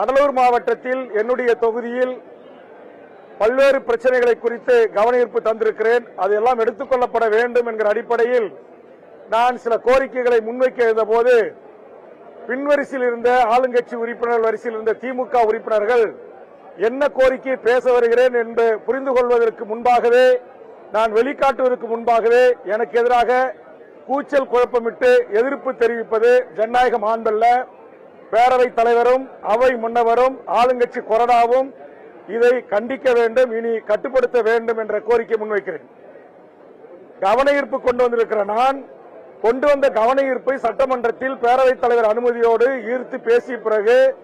கடலூர் மாவட்டத்தில் என்னுடைய தொகுதியில் பல்வேறு பிரச்சனைகளை குறித்து கவனஈர்ப்பு தந்திருக்கிறேன். அதெல்லாம் எடுத்துக்கொள்ளப்பட வேண்டும் என்கிற அடிப்படையில் நான் சில கோரிக்கைகளை முன்வைக்க இருந்தபோது பின்வரிசையில் இருந்த ஆளுங்கட்சி உறுப்பினர் வரிசையில் இருந்த திமுக உறுப்பினர்கள் என்ன கோரிக்கை பேச வருகிறேன் என்று புரிந்து கொள்வதற்கு முன்பாகவே நான் வெளிக்காட்டுவதற்கு முன்பாகவே எனக்கு எதிராக கூச்சல் குழப்பமிட்டு எதிர்ப்பு தெரிவிப்பது ஜனநாயக மாண்பல்ல பேரவைத் தலைவரும் அவை முன்னவரும் ஆளுங்கட்சி கொறடாவும் இதை கண்டிக்க வேண்டும் இனி கட்டுப்படுத்த வேண்டும் என்ற கோரிக்கை முன்வைக்கிறேன். கவன ஈர்ப்பு கொண்டு வந்திருக்கிற நான் கொண்டு வந்த கவன ஈர்ப்பை சட்டமன்றத்தில் பேரவைத் தலைவர் அனுமதியோடு ஈர்த்து பேசிய பிறகு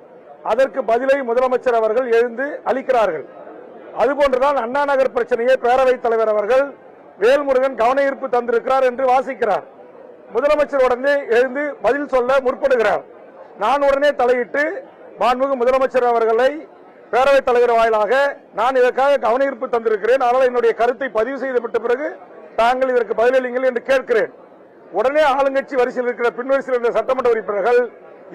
அதற்கு பதிலை முதலமைச்சர் அவர்கள் எழுந்து அளிக்கிறார்கள். அதுபோன்றுதான் அண்ணா நகர் பிரச்சனையை பேரவைத் தலைவர் அவர்கள் வேல்முருகன் கவன ஈர்ப்பு தந்திருக்கிறார் என்று வாசிக்கிறார். முதலமைச்சர் உடனே எழுந்து பதில் சொல்ல முற்படுகிறார். நான் உடனே தலையிட்டு மாண்புமிகு முதலமைச்சர் அவர்களை பேரவைத் தலைவர் வாயிலாக நான் இதற்காக கவனீர்ப்பு தந்திருக்கிறேன். ஆனால் என்னுடைய கருத்தை பதிவு செய்துவிட்ட பிறகு தாங்கள் இதற்கு பதிலளிங்கள் என்று கேட்கிறேன். உடனே ஆளுங்கட்சி வரிசையில் இருக்கிற பின்வரிசையில் இருந்த சட்டமன்ற உறுப்பினர்கள்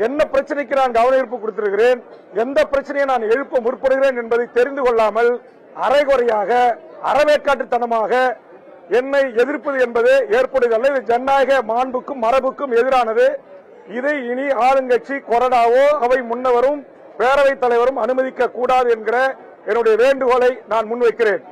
என்ன பிரச்சனைக்கு நான் கவனஈர்ப்பு கொடுத்திருக்கிறேன்? எந்த பிரச்சனையை நான் எழுப்ப முற்படுகிறேன் என்பதை தெரிந்து கொள்ளாமல் அரைகுறையாக அறவேக்காட்டுத்தனமாக என்னை எதிர்ப்பது என்பது ஏற்படுவதல்ல. இது ஜனநாயக மாண்புக்கும் மரபுக்கும் எதிரானது. இதை இனி ஆளுங்கட்சி கொறடாவோ அவை முன்னவரும் பேரவைத் தலைவரும் அனுமதிக்க கூடாது என்கிற என்னுடைய வேண்டுகோளை நான் முன்வைக்கிறேன்.